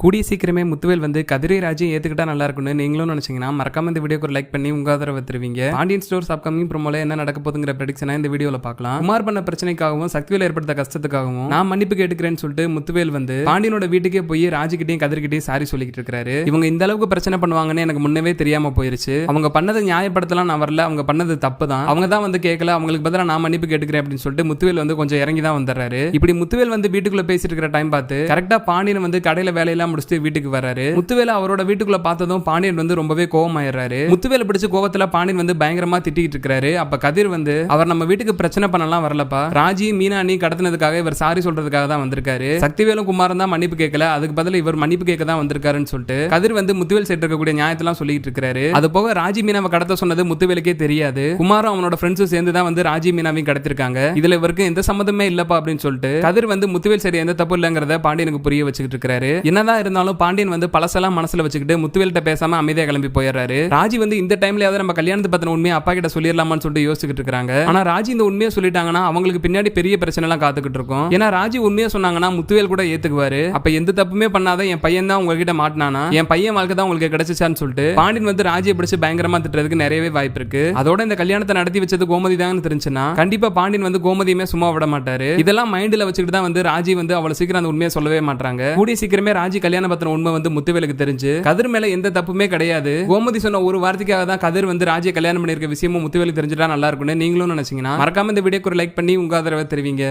கூடிய சீக்கிரமே முத்துவேல் வந்து கதிரை ராஜையும் ஏத்துக்கிட்டா நல்லா இருக்கும்னு நீங்களும் நினைச்சீங்கன்னா மறக்காம இந்த வீடியோக்கு ஒரு லைக் பண்ணி உங்க ஆதரவை தருவீங்க. பாண்டியன் ஸ்டோர்ஸ் அப்கமிங் ப்ரோமோல என்ன நடக்க போதுங்கிற ப்ரெடிக்ஷனை இந்த வீடியோல பார்க்கலாம். குமார் பண்ண பிரச்சனைக்காகவும் சக்திவேல் ஏற்படுத்த கஷ்டத்துக்காகவும் நான் மன்னிப்பு கேட்டுக்கிறேன்னு சொல்லிட்டு முத்துவேல் வந்து பாண்டியனோட வீட்டுக்கே போய் ராஜுகிட்டையும் கதிர்கிட்டையும் சாரி சொல்லிக்கிட்டு இருக்காரு. இவங்க இந்த அளவுக்கு பிரச்சனை பண்ணுவாங்கன்னு எனக்கு முன்னவே தெரியாம போயிருச்சு. அவங்க பண்ணதை நியாயப்படுத்தலாம் நான் வரல அவங்க பண்ணது தப்பு தான் அவங்க தான் வந்து கேட்கல அவங்களுக்கு பதிலாக நான் மன்னிப்பு கேட்டுக்கிறேன் அப்படின்னு சொல்லிட்டு முத்துவேல் வந்து கொஞ்சம் இறங்கி தான் வந்துடுறாரு. இப்படி முத்துவேல் வந்து வீட்டுக்குள்ள பேசிட்டு இருக்கிற டைம் பார்த்து கரெக்டா பாண்டியன் வந்து கடையில வேலையெல்லாம் முடிச்சுட்டு வீட்டுக்கு வராரு முத்துவேல அவரோட வீட்டுக்குள்ள பார்த்ததும் பாண்டியன் வந்து ரொம்பவே கோவமாயிடுறாரு. முத்துவேல பிடிச்ச கோவத்துல பாண்டியன் வந்து பயங்கரமா திட்டிட்டு இருக்காரு அப்ப கதிர் வந்து அவர் நம்ம வீட்டுக்கு பிரச்சனை பண்ணலாம் வரலப்பா. ராஜி மீனா நீ கடத்தினதுக்காக இவர் சாரி சொல்றதுக்காக தான் வந்திருக்காரு. சக்திவேலும் குமாரன் தான் மன்னிப்பு கேட்கல. அதுக்கு பதிலா இவர் மன்னிப்பு கேட்க தான் வந்திருக்காருன்னு சொல்லிட்டு கதிர் வந்து முத்துவேல் சைட் இருக்கக்கூடிய நியாயத்தெல்லாம் சொல்லிட்டு இருக்காரு அது போக ராஜி மீனாவை கடத்த சொன்னது முத்துவேலுக்கே தெரியாது. குமாரும் அவனோட ஃப்ரெண்ட்ஸும் சேர்ந்து தான் வந்து ராஜி மீனாவையும் கடத்திருக்காங்க. இதுல இவருக்கு எந்த சம்மந்தமே இல்லப்பா அப்படின்னு சொல்லிட்டு கதிர் வந்து முத்துவேல் சரி எந்த தப்பு இல்லைங்கிறத பாண்டியனுக்கு புரிய வச்சுக்கிட்டு இருக்காரு என்னதான் இருந்தாலும் பாண்டியன் வந்து பழசெல்லாம் மனசுல வச்சுக்கிட்டு முத்துவேல்கிட்ட பேசாம அமைதியா கிளம்பி போயிடுறாரு. ராஜி வந்து இந்த டைம்லயாவது நம்ம கல்யாணத்தை பத்தின உண்மையை அப்பா கிட்ட சொல்லிடலாமான்னு சொல்லிட்டு யோசிச்சுட்டு இருக்காங்க. ஆனா ராஜி இந்த உண்மையை சொல்லிட்டாங்கன்னா அவங்களுக்கு பின்னாடி பெரிய பிரச்சனை எல்லாம் காத்துக்கிட்டு இருக்கும். ஏன்னா ராஜி உண்மையை சொன்னாங்கன்னா முத்துவேல் கூட ஏத்துக்குவாரு. அப்ப எந்த தப்புமே பண்ணாத என் பையன் தான் உங்ககிட்ட மாட்டினானா? என் பையன் வாழ்க்கை தான் உங்களுக்கு கிடைச்சிச்சான்னு சொல்லிட்டு பாண்டியன் வந்து ராஜியை பிடிச்சு பயங்கரமா திட்டுறதுக்கு நிறையவே வாய்ப்பு இருக்கு. அதோட இந்த கல்யாணத்தை நடத்தி வச்சது கோமதி தான் தெரிஞ்சுன்னா கண்டிப்பா பாண்டியன் வந்து கோமதியுமே சும்மா விட மாட்டாரு. இதெல்லாம் மைண்ட்ல வச்சுக்கிட்டு தான் வந்து ராஜி வந்து அவ்வளவு சீக்கிரம் அந்த உண்மையை சொல்லவே மாட்டாங்க கூடிய சீக்கிரமே ராஜி கல்யாண பத்திரம் உண்மை வந்து முத்துவேலுக்கு தெரிஞ்சு கதிர் மேல எந்த தப்புமே கிடையாது. கோமதி சொன்ன ஒரு வார்த்தைக்காக தான் கதிர் வந்து ராஜ்ய கல்யாணம் பண்ணிருக்க விஷயமும் முத்துவேலுக்கு தெரிஞ்சுட்டா நல்லா இருக்கும்னு நீங்களும் நினைச்சீங்கன்னா மறக்காம இந்த வீடியோக்கு ஒரு லைக் பண்ணி உங்க ஆதரவை தெரிவிங்க.